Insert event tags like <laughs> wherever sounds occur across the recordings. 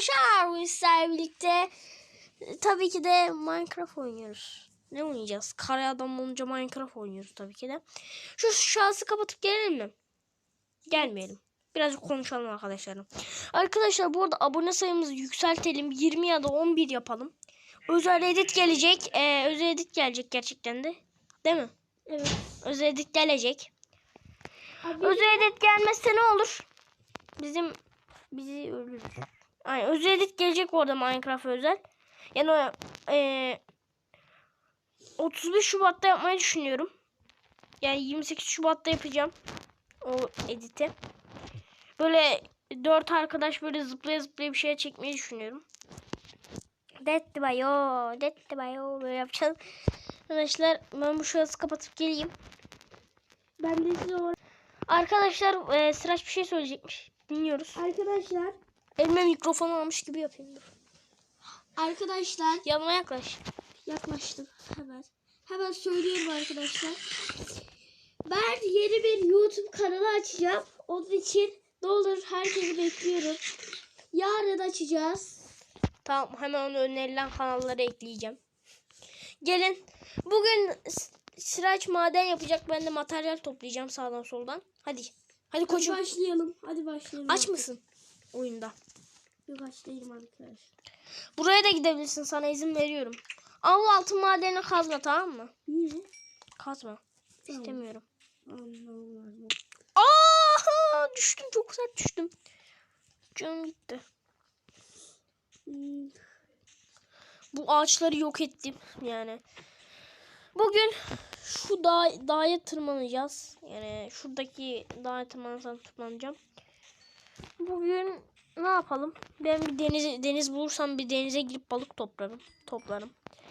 arkadaşlar bu sizlerle birlikte e, tabii ki de Minecraft oynuyoruz. Ne oynayacağız? Kare adam olunca Minecraft oynuyoruz tabii ki de. Şu şahsı kapatıp gelelim mi? Gelmeyelim. Birazcık konuşalım arkadaşlarım. Arkadaşlar bu arada abone sayımızı yükseltelim. 20 ya da 11 yapalım. Özel edit gelecek. Ee, özel edit gelecek gerçekten de. Değil mi? Evet. Özel edit gelecek. Abi, Özel edit gelmezse ne olur? Bizim bizi ölürüz. Ay özel edit gelecek orada Minecraft özel. Yani eee 31 Şubat'ta yapmayı düşünüyorum. Yani 28 Şubat'ta yapacağım o editi. Böyle dört arkadaş böyle zıplaya zıplaya bir şey çekmeyi düşünüyorum. Dead bayo, dead bayo böyle yapacağız. Arkadaşlar ben bu şahsı kapatıp geleyim. ben de size Arkadaşlar e, Sıraç bir şey söyleyecekmiş. Dinliyoruz. Arkadaşlar. Elime mikrofon almış gibi yapayım dur. Arkadaşlar. Yanıma yaklaş. Yaklaştım. Hemen. Hemen söylüyorum arkadaşlar. Ben yeni bir YouTube kanalı açacağım. Onun için ne olur herkesi bekliyorum. Yarın açacağız. Tamam hemen onu önerilen kanallara ekleyeceğim. Gelin. Bugün Sıraç maden yapacak. Ben de materyal toplayacağım sağdan soldan. Hadi. Hadi Hadi koçum. başlayalım. Hadi başlayalım. Aç mısın? Oyunda. Değilim arkadaşlar. Buraya da gidebilirsin. Sana izin veriyorum. Ama altın madenini kazma tamam mı? Niye? Kazma. Tamam. İstemiyorum. Anlamadım. Aa düştüm çok sert düştüm. Canım gitti. Hmm, Bu ağaçları yok ettim yani. Bugün şu dağ, dağa tırmanacağız. Yani şuradaki dağa tırmanırsam tırmanacağım. Bugün ne yapalım? Ben bir deniz deniz bulursam bir denize girip balık toplarım. Toplarım.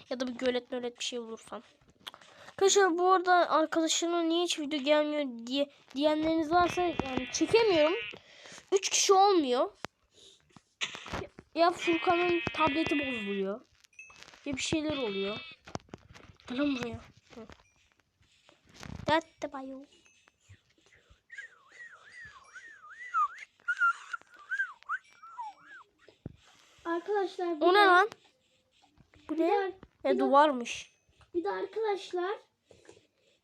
Ya da bir gölet mölet bir şey bulursam. Arkadaşlar bu arada arkadaşlarına niye hiç video gelmiyor diye diyenleriniz varsa yani çekemiyorum. 3 kişi olmuyor. Ya Furkan'ın tableti bozuluyor. Ya bir şeyler oluyor. Gelin buraya. Hı. Datte bayo. Arkadaşlar O ne lan? Bu ne? de, E bir de- duvarmış. bir de arkadaşlar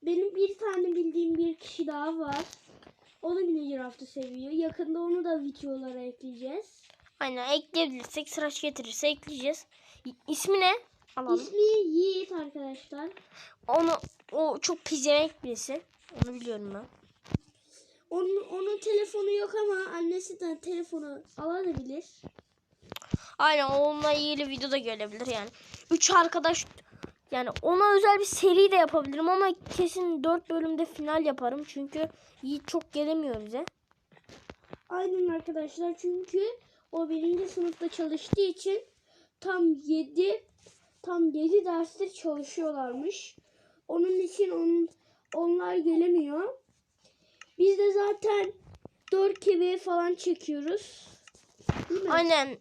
benim bir tane bildiğim bir kişi daha var. O da Villager hafta seviyor. Yakında onu da videolara ekleyeceğiz. Aynen ekleyebilirsek sıraç getirirse ekleyeceğiz. İsmi ne? Alalım. İsmi Yiğit arkadaşlar. Onu o çok pizemek birisi. Onu biliyorum ben. Onun, onun telefonu yok ama annesi de telefonu alabilir. Aynen onunla ilgili video da gelebilir yani. Üç arkadaş yani ona özel bir seri de yapabilirim ama kesin dört bölümde final yaparım. Çünkü Yiğit çok gelemiyor bize. Aynen arkadaşlar çünkü o birinci sınıfta çalıştığı için tam 7 tam 7 derstir çalışıyorlarmış. Onun için onun, onlar gelemiyor. Biz de zaten 4 kere falan çekiyoruz. Aynen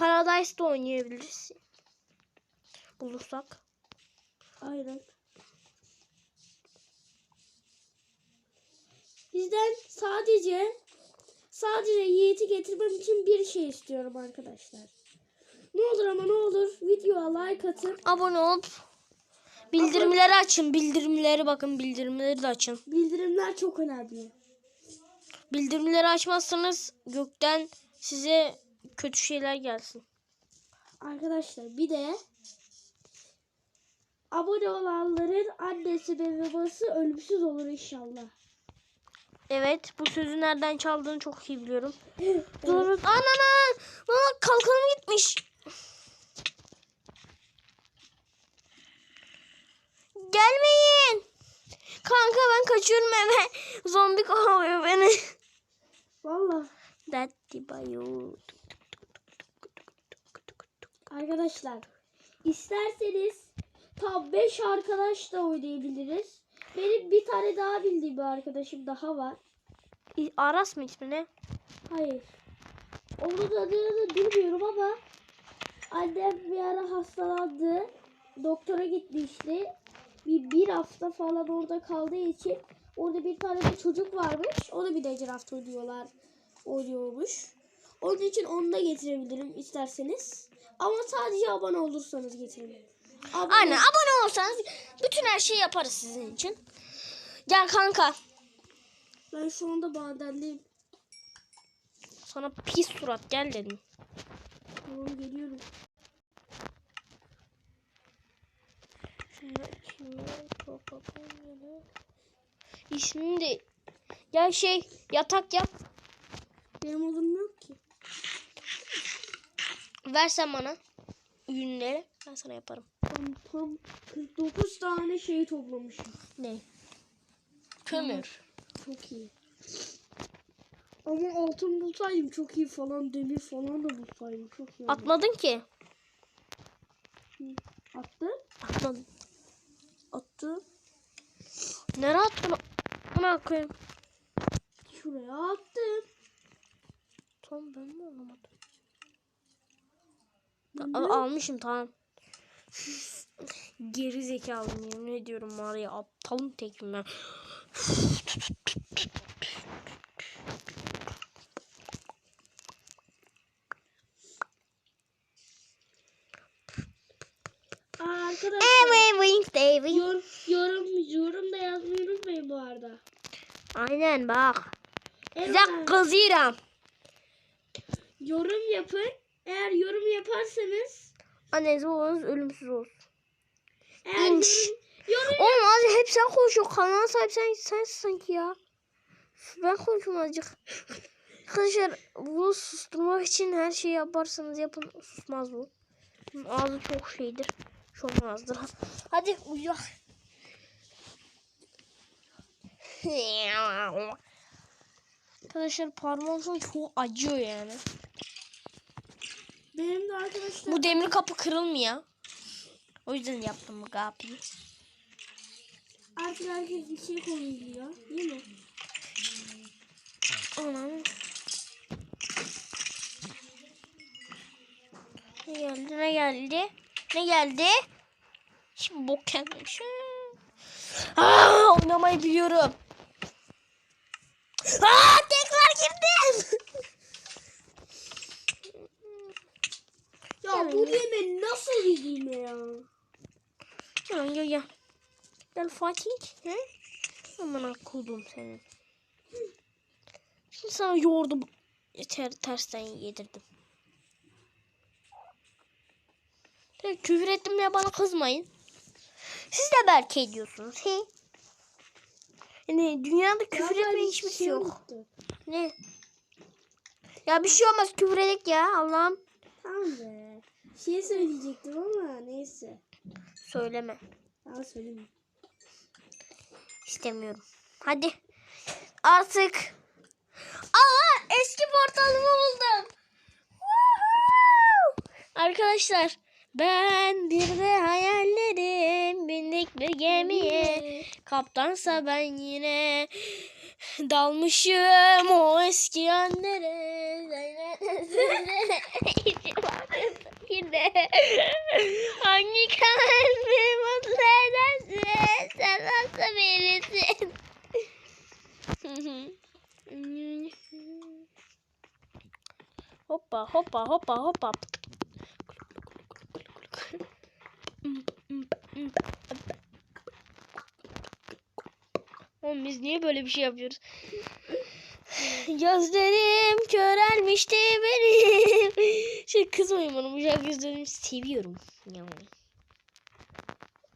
Paradise'da oynayabiliriz. Bulursak. Aynen. Bizden sadece sadece Yiğit'i getirmem için bir şey istiyorum arkadaşlar. Ne olur ama ne olur videoya like atın. Abone olup bildirimleri açın. Bildirimleri bakın bildirimleri de açın. Bildirimler çok önemli. Bildirimleri açmazsanız gökten size kötü şeyler gelsin. Arkadaşlar bir de abone olanların annesi ve babası ölümsüz olur inşallah. Evet bu sözü nereden çaldığını çok iyi biliyorum. <laughs> Dur. Anana! Bana kalkanım gitmiş. Gelmeyin. Kanka ben kaçıyorum eve. Zombi kovalıyor beni. Valla Datti bayo. Arkadaşlar isterseniz tam 5 arkadaş da oynayabiliriz. Benim bir tane daha bildiğim bir arkadaşım daha var. Aras mı ismi ne? Hayır. Onun adını bilmiyorum ama annem bir ara hastalandı. Doktora gitmişti. Bir, bir hafta falan orada kaldığı için orada bir tane de çocuk varmış. O da bir de hafta oynuyorlar. Oynuyormuş. Onun için onu da getirebilirim isterseniz. Ama sadece abone olursanız getirebilirim. Abone Aynen abone olursanız bütün her şeyi yaparız sizin için. Gel kanka. Ben şu anda badendeyim. Sana pis surat gel dedim. Tamam geliyorum. İsmini de gel şey yatak yap. Benim odum yok ki. Versen bana ürünleri ben sana yaparım. Tam, tam 49 tane şey toplamışım. Ne? Kömür. Çok iyi. Ama altın bulsaydım çok iyi falan demir falan da bulsaydım çok iyi. olurdu. Atmadın ki. Attı. Atmadın. Attı. Nereye attın? Buna koyayım. Şuraya attım. Tamam ben mi anlamadım? Al- almışım tamam. <laughs> Geri zekalıyım yemin ediyorum var ya aptalım tekim ben. Arkadaşlar Wednesday. yorum, yorum, yorum da yazmayı unutmayın bu arada. Aynen bak. Evet, Size kızıyorum. yorum yapın. Eğer yorum yaparsanız Anneniz babanız ölümsüz olsun. eğer İnş. yorum, yorum Oğlum az hep sen konuşuyorsun. Kanal sahibi sen, sensin sanki ya. Ben konuşuyorum azıcık. Arkadaşlar bunu susturmak için her şeyi yaparsanız yapın. Susmaz bu. Bunun Ağzı çok şeydir. Çok azdır. Hadi uyu. <laughs> Arkadaşlar parmağım çok acıyor yani. Benim de arkadaşlar Bu demir kapı kırılmıyor. O yüzden yaptım bu kapıyı. artık herkes bir şey konuluyor. Değil mi? Anam. Ne geldi ne geldi? Ne geldi? Şimdi bok gelmiş. Aa, oynamayı biliyorum. Aa, tekrar girdim. Ya Yani. bu yeme nasıl yediğime ya? Gel gel gel. Gel Fatih. He? Aman akıllım senin. Şimdi sana yoğurdu ter, tersten yedirdim. Tek küfür ettim diye bana kızmayın. Siz de belki ediyorsunuz. He? Yani dünyada küfür Ya ben bir hiçbir şey şey yok. Ne? Ya bir şey olmaz küfür edek ya Allah'ım. Tamam. Şey söyleyecektim ama neyse. Söyleme. Daha söyleyeyim. İstemiyorum. Hadi. Artık. Aa eski portalımı buldum. Arkadaşlar ben bir de hayallerim bindik bir gemiye. Kaptansa ben yine dalmışım o eski yerlere. <laughs> Hangi kalbi mutlu ederse sen nasıl birisin? <laughs> hoppa hoppa hoppa hoppa. Oğlum biz niye böyle bir şey yapıyoruz? Gözlerim körelmişti benim. <laughs> Şey kızmayın bana bu gözlerimi seviyorum. Yani.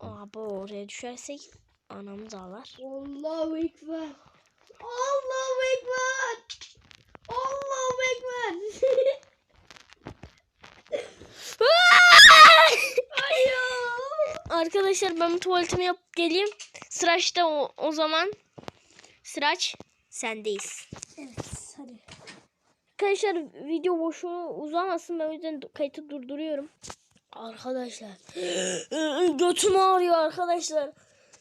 Aa bu oraya düşersek anamız ağlar. Allahu Ekber. Allahu Ekber. Allahu Ekber. <laughs> Arkadaşlar ben tuvaletimi yapıp geleyim. Sıraçta o, o zaman. Sıraç sendeyiz. Evet. Arkadaşlar video boşuna uzamasın ben o yüzden kayıtı durduruyorum. Arkadaşlar. <gasps> Götüm ağrıyor arkadaşlar.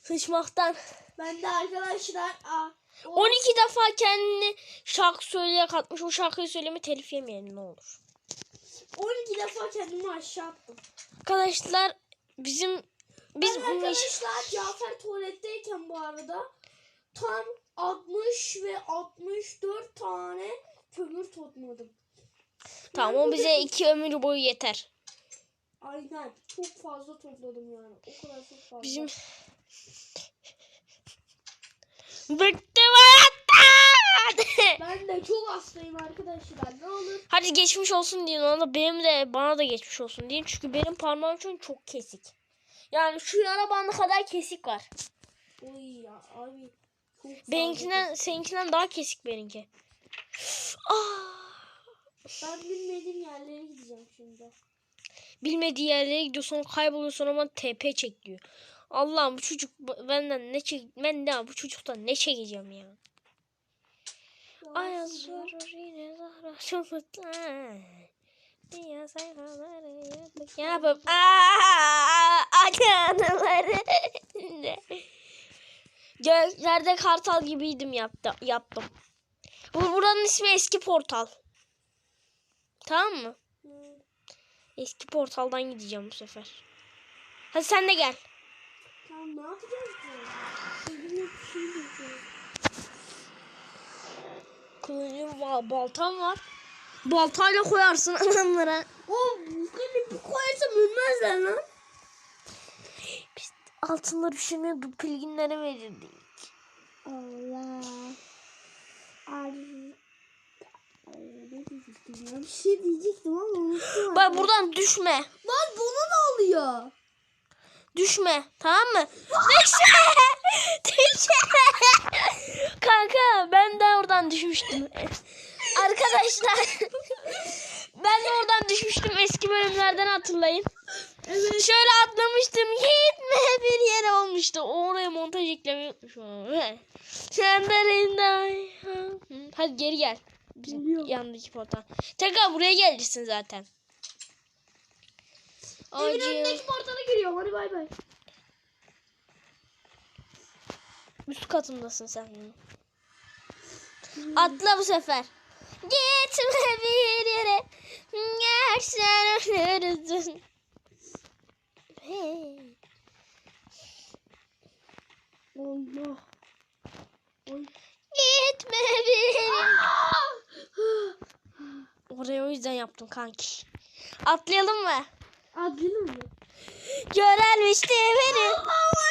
Sıçmaktan. Ben de arkadaşlar aa, o- 12 defa kendini şarkı söyleyerek atmış. O şarkıyı söyleme telif yemeyelim ne olur. 12 defa kendimi aşağı attım. Arkadaşlar bizim biz ben arkadaşlar Cafer tuvaletteyken bu arada tam 60 ve 64 tane kömür topladım. Tamam o bize iki ömür boyu yeter. Aynen. Çok fazla topladım yani. O kadar çok fazla. Bizim Bıktım hayattan. <laughs> Ben de çok hastayım arkadaşlar. Ne olur. Hadi geçmiş olsun deyin ona da benim de bana da geçmiş olsun deyin. Çünkü benim parmağım an çok kesik. Yani şu yana bandı kadar kesik var. Oy ya abi. Çok. Benimkinden seninkinden daha kesik benimki. Ah. Ben bilmediğim yerlere gideceğim şimdi. Bilmediği yerlere gidiyor sonra kayboluyor sonra bana TP çek diyor. Allah'ım bu çocuk benden ne çek ben ne bu çocuktan ne çekeceğim ya. Ay sorur yine zahra mutlu. Dünya sayfaları yapıp aaa anıları. <laughs> Göklerde kartal gibiydim yaptı, yaptım. Bu buranın ismi eski portal. Tamam mı? Eski portaldan gideceğim bu sefer. Hadi sen de gel. Tamam ne yapacağız şey. Kılıcım var, baltam var. Baltayla koyarsın <laughs> adamlara. O beni bir koyarsam ölmezler lan. Biz altınları düşürmeye bu pilginlere verirdik. Allah. Bir şey diyecektim ama unuttum. Bak buradan düşme. Lan bunu ne oluyor? Düşme. Tamam mı? Düşme. <laughs> Düşme. Kanka ben de oradan düşmüştüm. Arkadaşlar. <laughs> ben de oradan düşmüştüm eski bölümlerden hatırlayın. Evet. Şöyle atlamıştım. Gitme bir yere olmuştu. Oraya montaj eklemeyi unutmuşum. Şenderinde. Hadi geri gel. Bizim yanındaki portal. Tekrar buraya gelirsin zaten. Evin Acı. önündeki portala giriyorum. Hadi bay bay. Üst katındasın sen. Atla bu sefer. Gitme bir yere. Gersen ölürsün. Hey. Allah. Oy. Gitme yere. <gasps> Oraya o yüzden yaptım kanki. Atlayalım mı? Adını mı? Görelmişti beni.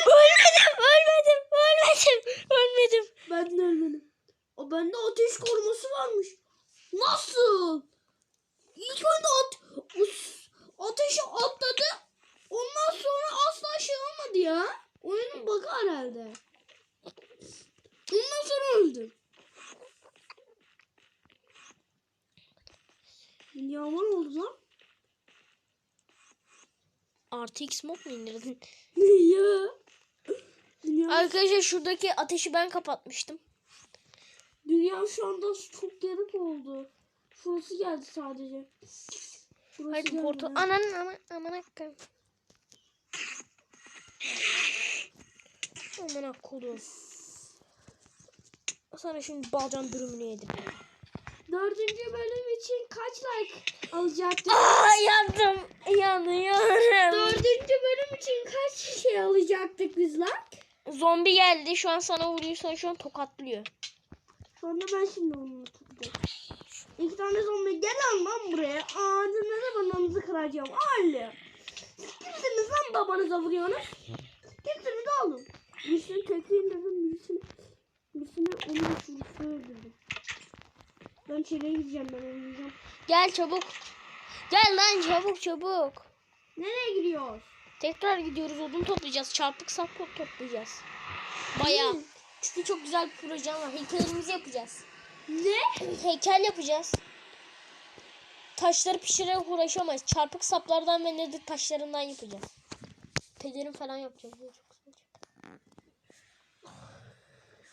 ölmedim, ölmedim, ölmedim, ölmedim. Ben de ölmedim. O bende ateş koruması varmış. Nasıl? İlk önce at ateşe atladı. Sonra asla şey olmadı ya. Oyunun bug'ı herhalde. Ondan sonra öldüm. Yağmur oldu lan. Artı X mod mu indirdin? <laughs> ya. Dünya, Arkadaşlar şuradaki ateşi ben kapatmıştım. dünya şu anda çok yarık oldu. Şurası geldi sadece. Şurası Hadi portal. ya. Ananın ama aman hakkım. Aman akkodum. Sana şimdi balcan dürümünü yedim. Dördüncü bölüm için kaç like alacaktık? Aa yandım. Yanıyorum. Dördüncü bölüm için kaç şey alacaktık biz like? Zombi geldi. Şu an sana vuruyor. Sana şu an tokatlıyor. Sonra ben şimdi onu tutacağım. İki tane zombi gel lan lan buraya. Ağzına da bananızı kıracağım. Aile. Lan babanıza vuruyorsunuz? Kimsiniz oğlum? Birisini tekrar indirdim. Birisini, birisini onu düşürüşü öldürdüm. Ben çileğe gideceğim ben oynayacağım. Gel çabuk. Gel lan çabuk çabuk. Nereye gidiyoruz? Tekrar gidiyoruz. Odun toplayacağız. Çarpık sap toplayacağız. Hmm. Çünkü çok güzel bir projem var. Heykelimizi yapacağız. Ne? Heykel yapacağız. Taşları pişirerek uğraşamayız. Çarpık saplardan ve nedir taşlarından yapacağız. Pelerin falan yapacağız. Bu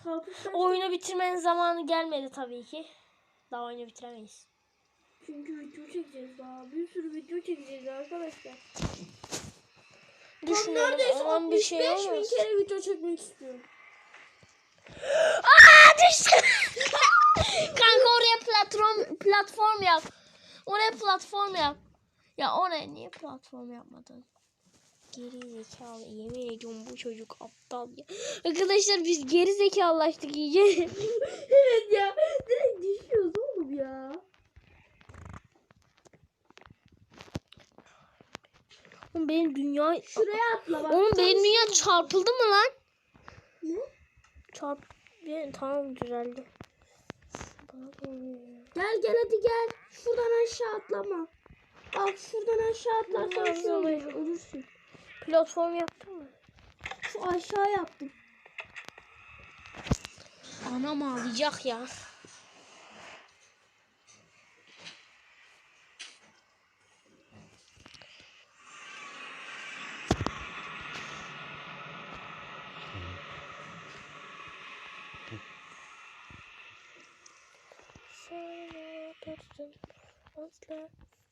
çok güzel. Oyunu bitirmenin zamanı gelmedi tabii ki. Daha oyunu bitiremeyiz. Çünkü video çekeceğiz daha. Bir sürü video çekeceğiz arkadaşlar. Düşünüyorum neredeyse ama bir şey 65 bin kere video çekmek istiyorum. Aa düştüm. <laughs> Kanka oraya platform platform yap. Oraya platform yap. Ya oraya niye platform yapmadın? Geri zekalı. Yemin ediyorum bu çocuk aptal ya. Arkadaşlar biz geri zekalılaştık iyice. <laughs> evet ya. Direkt düşüyoruz oğlum ya. Oğlum benim dünya... Şuraya atla bak. Oğlum benim dünya çarpıldı mı lan? Ne? Çarp... Tamam düzeldi. Gel gel hadi gel. Şuradan aşağı atlama. Bak şuradan aşağı atlarsan ölürsün. Platform yaptın mı? Şu aşağı yaptım. Anam ağlayacak ya.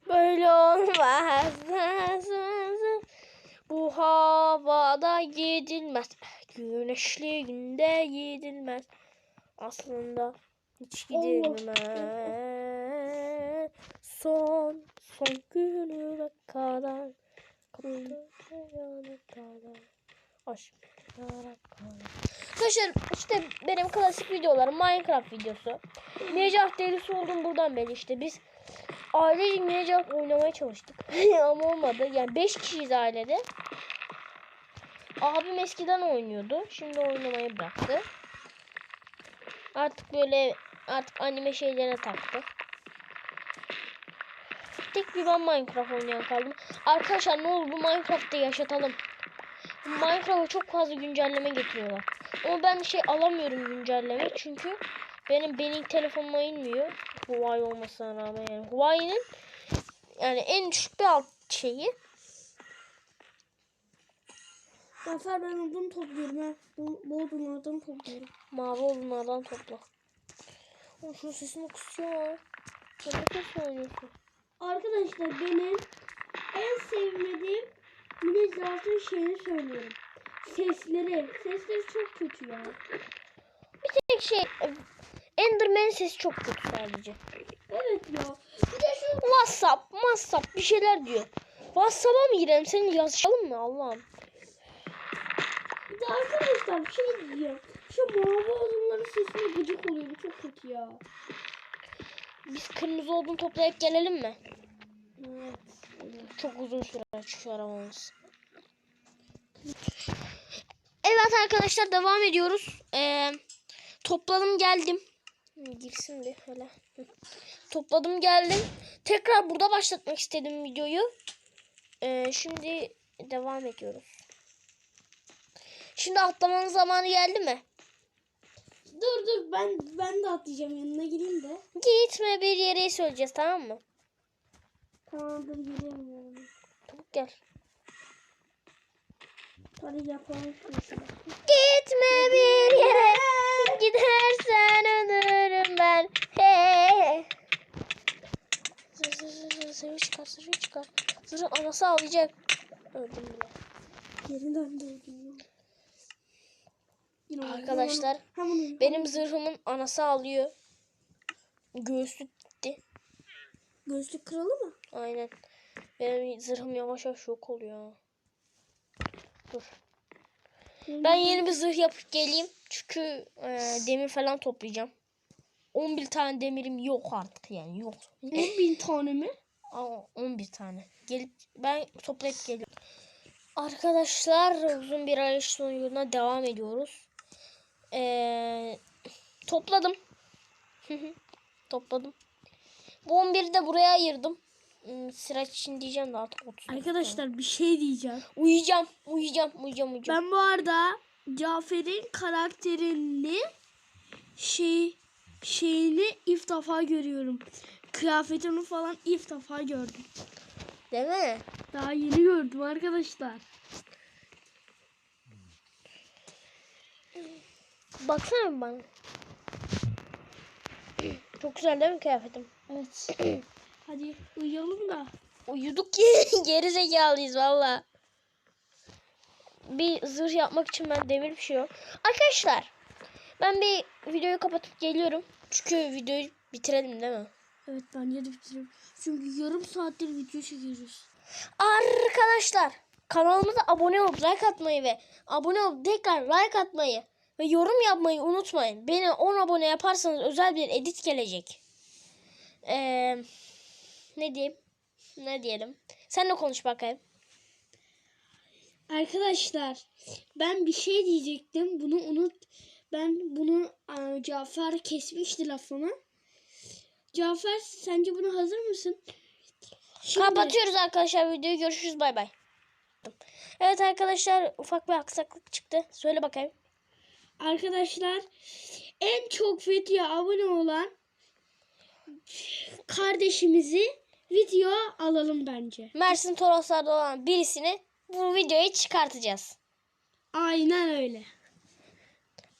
Böyle olmaz. Bu havada gidilmez. Güneşli günde gidilmez. Aslında hiç gidilmez. Son son gününe kadar. Kapıya kadar. Aşk kadar. Arkadaşlar işte benim klasik videolarım Minecraft videosu. Minecraft delisi oldum buradan beri işte biz ailece Minecraft oynamaya çalıştık. <laughs> Ama olmadı. Yani 5 kişiyiz ailede. Abim eskiden oynuyordu. Şimdi oynamayı bıraktı. Artık böyle artık anime şeylerine taktı. Tek bir ben Minecraft oynayan kaldım. Arkadaşlar ne olur bu Minecraft'ta yaşatalım. Minecraft'a çok fazla güncelleme getiriyorlar. Ama ben şey alamıyorum güncelleme çünkü benim benim telefonuma inmiyor. Huawei olmasına rağmen yani. Huawei'nin yani en düşük bir alt şeyi. Zafer ben odun topluyorum ha. Bu, bu odunlardan topluyorum. Mavi odunlardan topla. Oğlum şunun sesini kısıyor. Sen ne kadar oynuyorsun? Arkadaşlar benim en sevmediğim Minecraft'ın şeyini söylüyorum. Sesleri. Sesleri çok kötü ya. Tek şey Enderman sesi çok kötü sadece. Evet ya. Bir de şu WhatsApp, WhatsApp bir şeyler diyor. WhatsApp'a mı girelim? Seni yazışalım mı Allah'ım? bir de arkadaşlar bir şey diyeceğim. Şu mavi odunların sesine gıcık oluyor. Bu çok kötü ya. Biz kırmızı odun toplayıp gelelim mi? Evet. Çok uzun sürer şu aramamız. Evet arkadaşlar devam ediyoruz. Ee, topladım geldim. Girsin bir hele. Topladım geldim. Tekrar burada başlatmak istedim videoyu. Ee, şimdi devam ediyoruz. Şimdi atlamanın zamanı geldi mi? Dur dur ben ben de atlayacağım yanına gireyim de. Gitme bir yere söyleyeceğiz tamam mı? Tamam dur yani. Çabuk gel. Hadi yapalım. Gitme bir yere gidersen ölürüm ben. Hey. Zır zır zır zır zırhı çıkar zırhı çıkar. Zırhın anası ağlayacak. Öldüm bile. Geri döndü odun. Yine odun. Arkadaşlar benim zırhımın anası ağlıyor. Göğsü gitti. Gözlük kralı mı? Aynen. Benim zırhım yavaş yavaş yok oluyor. Dur. Ben yeni bir zırh yapıp geleyim. Çünkü e, demir falan toplayacağım. 11 tane demirim yok artık yani yok. 10 bin tane mi? Aa, 11 tane. Gelip ben toplayıp geliyorum. Arkadaşlar uzun bir arayış sonucuna devam ediyoruz. Ee, topladım. <laughs> topladım. Bu 11'i de buraya ayırdım. Hmm, Sıraç için diyeceğim de artık 30. Arkadaşlar bir şey diyeceğim. Uyuyacağım, uyuyacağım, uyuyacağım, uyuyacağım. Ben bu arada Cafer'in karakterini şey şeyini ilk defa görüyorum. Kıyafetini falan ilk defa gördüm. Değil mi? Daha yeni gördüm arkadaşlar. Baksana bana. Çok güzel değil mi kıyafetim? Evet. Hadi uyuyalım da. Uyuduk ki <laughs> geri zekalıyız valla. Bir zırh yapmak için ben demir pişiyorum. Arkadaşlar ben bir videoyu kapatıp geliyorum. Çünkü videoyu bitirelim değil mi? Evet ben yedi bitiriyorum. Çünkü yarım saattir video çekiyoruz. Arkadaşlar kanalımıza abone olup like atmayı ve abone olup tekrar like atmayı ve yorum yapmayı unutmayın. Beni 10 abone yaparsanız özel bir edit gelecek. Ee, ne diyeyim? Ne diyelim? Sen de konuş bakayım. Arkadaşlar ben bir şey diyecektim. Bunu unut. Ben bunu aa, Cafer kesmişti lafımı. Cafer sence buna hazır mısın? Şimdi- Kapatıyoruz arkadaşlar videoyu. Görüşürüz bay bay. Evet arkadaşlar ufak bir aksaklık çıktı. Söyle bakayım. Arkadaşlar en çok video abone olan kardeşimizi video alalım bence. Mersin Toroslar'da olan birisini bu videoyu çıkartacağız. Aynen öyle.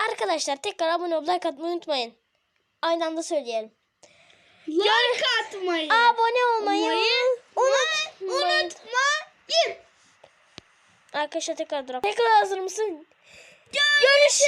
Arkadaşlar tekrar abone olup like atmayı unutmayın. Aynı anda söyleyelim. Like atmayı. Abone olmayı Olmayı unutmayın. unutmayın. Arkadaşlar tekrar dur. Tekrar hazır mısın? Görüşürüz.